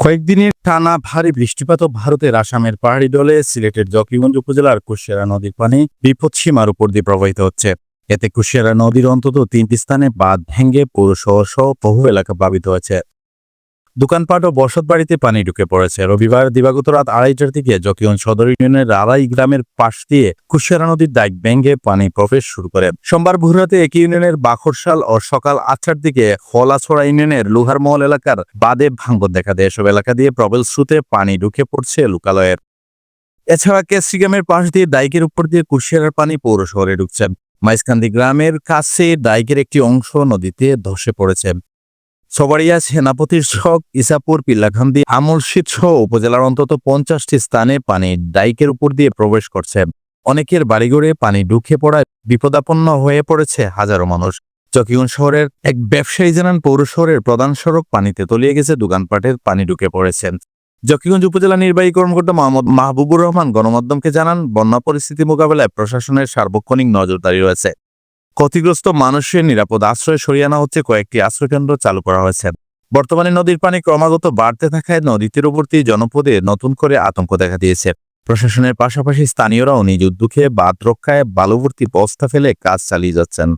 কয়েকদিনের টানা ভারী বৃষ্টিপাত ভারতের আসামের পাহাড়ি ডলে সিলেটের জকিগঞ্জ উপজেলার কুশিয়ারা নদীর পানি বিপদসীমার উপর দিয়ে প্রবাহিত হচ্ছে। এতে কুশিয়ারা নদীর অন্তত তিনটি স্থানে বাঁধ ভেঙে পৌরসহ সহ বহু এলাকা প্লাবিত হয়েছে। দোকানপাট ও বসত বাড়িতে পানি ঢুকে পড়েছে। রবিবার দিবাগত রাত আড়াইটার দিকে জকিগঞ্জ সদর ইউনিয়নের আড়াই গ্রামের পাশ দিয়ে কুশিয়ারা নদীর দাইক ব্যাঙ্গে পানি প্রবেশ শুরু করে। সোমবার ভোররাতে একই ইউনিয়নের বাখরশাল ও সকাল আটটার দিকে খোলাছড়া ইউনিয়নের লোহারমহল এলাকার বাদে ভাঙ্গন দেখা দেয়। এসব এলাকা দিয়ে প্রবল স্রোতে পানি ঢুকে পড়ছে লোকালয়ের। এছাড়া কেসরিগ্রামের পাশ দিয়ে ডাইকের উপর দিয়ে কুশিয়ারার পানি পৌর শহরে ঢুকছে। মাইজকান্দি গ্রামের কাছে ডাইকের একটি অংশ নদীতে ধসে পড়েছে। সবারিয়া সেনাপতির শখ, ইসাপুর, পিল্লাখান্দি আমলশীত সহ উপজেলার অন্তত পঞ্চাশটি স্থানে পানি ডাইকের উপর দিয়ে প্রবেশ করছে। অনেকের বাড়িঘরে পানি ঢুকে পড়ায় বিপদাপন্ন হয়ে পড়েছে হাজারো মানুষ। চকিগঞ্জ শহরের এক ব্যবসায়ী জানান, পৌর শহরের প্রধান সড়ক পানিতে তলিয়ে গেছে, দোকানপাটের পানি ঢুকে পড়েছে। জকিগঞ্জ উপজেলা নির্বাহী কর্মকর্তা মোহাম্মদ মাহবুবুর রহমান গণমাধ্যমকে জানান, বন্যা পরিস্থিতি মোকাবেলায় প্রশাসনের সার্বক্ষণিক নজরদারি রয়েছে। ক্ষতিগ্রস্ত মানুষের নিরাপদ আশ্রয় সরিয়ে আনা হচ্ছে কয়েকটি আশ্রয়কেন্দ্র চালু করা হয়েছে। বর্তমানে নদীর পানি ক্রমাগত বাড়তে থাকায় নদী তীরবর্তী জনপদে নতুন করে আতঙ্ক দেখা দিয়েছে। প্রশাসনের পাশাপাশি স্থানীয়রাও নিজ উদ্যোগে বাঁধ রক্ষায় বালুভর্তি বস্তা ফেলে কাজ চালিয়ে যাচ্ছেন।